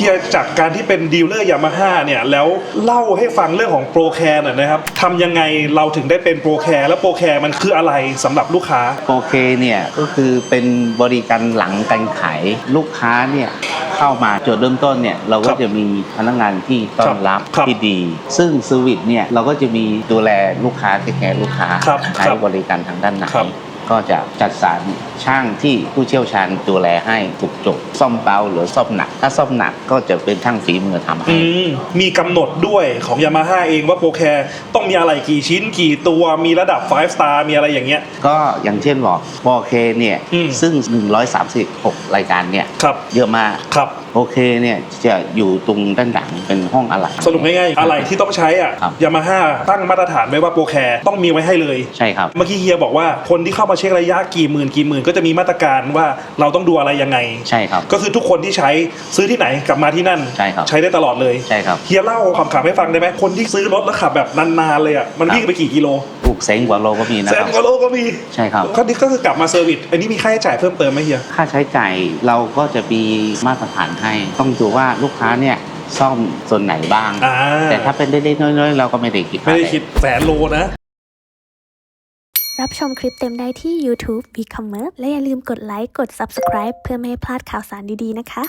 ฮียจากการที่เป็นดีลเลอร์ยามาฮ่าเนี่ยแล้วเล่าให้ฟังเรื่องของโปรแคร์หน่อยนะครับทำยังไงเราถึงได้เป็นโปรแคร์แล้วโปรแคร์มันคืออะไรสำหรับลูกค้า โอเคเนี่ยก็คือเป็นบริการหลังการขายลูกค้าเนี่ยเข้ามาจุดเริ่มต้นเนี่ยเราคก็รับจะมีพนักงานที่ต้อนรับครับที่ดี ซึ่งสวิตเนี่ยเราก็จะมีดูแลลูกค้าที่แคร์ลูกค้าครับใช้ครับบริการทางด้านไหนครับ ก็จะจัดสรรช่างที่ผู้เชี่ยวชาญดูแลให้ถูกจบซ่อมเบาหรือซ่อมหนัก ถ้าซ่อมหนักก็จะเป็นช่างฝีมือทำให้อืมมีกำหนดด้วยของยามาฮ่าเองว่าโปรแคร์ต้องมีอะไรกี่ชิ้นกี่ตัวมีระดับ 5 star มีอะไรอย่างเงี้ย ก็อย่างเช่นบอกโอเคเนี่ยอืม ซึ่ง 136 รายการเนี่ยครับเยอะมากครับ โอเคเนี่ยจะอยู่ตรงด้านหลังเป็นห้องอะไหล่สรุปง่ายๆอะไรที่ต้องใช้อะครับ ยามาฮ่าตั้งมาตรฐานไว้ว่าโปรแคร์ต้องมีไว้ให้เลย ใช่ครับ เมื่อกี้เฮียบอกว่าคนที่เข้ามาเช็คระยะกี่หมื่นกี่หมื่นก็จะมีมาตรการว่าเราต้องดูอะไรยังไง ใช่ครับ ก็คือทุกคนที่ใช้ซื้อที่ไหนกลับมาที่นั่น ใช่ครับ ใช้ได้ตลอดเลยใช่ครับ เฮียเล่าความขับให้ฟังได้ไหมคนที่ซื้อรถแล้วขับแบบนานๆเลยอะมันวิ่งไปกี่กิโลถูกแสงกว่าโลก็มีนะแสคนรับ กว่าโลก็มีใช่ครับ ก็นี่ก็คือกลับมาเซอร์วิสอันนี้มีค่าใช้จ่ายเพิ่มเติมไหมเฮีย ค่าใช้จ่ายเราก็จะมีมาตรฐานให้ ต้องดูว่าลูกค้าเนี่ยซ่อมส่วนไหนบ้าง อ่า แต่ถ้าเป็นเล็กๆน้อยๆเราก็ไม่ได้คิดไม่ได้คิดแสนโลนะ รับชมคลิปเต็มได้ที่ YouTube e-commerce และอย่าลืมกดไลค์ กด Subscribe เพื่อไม่ให้พลาดข่าวสารดีๆนะคะ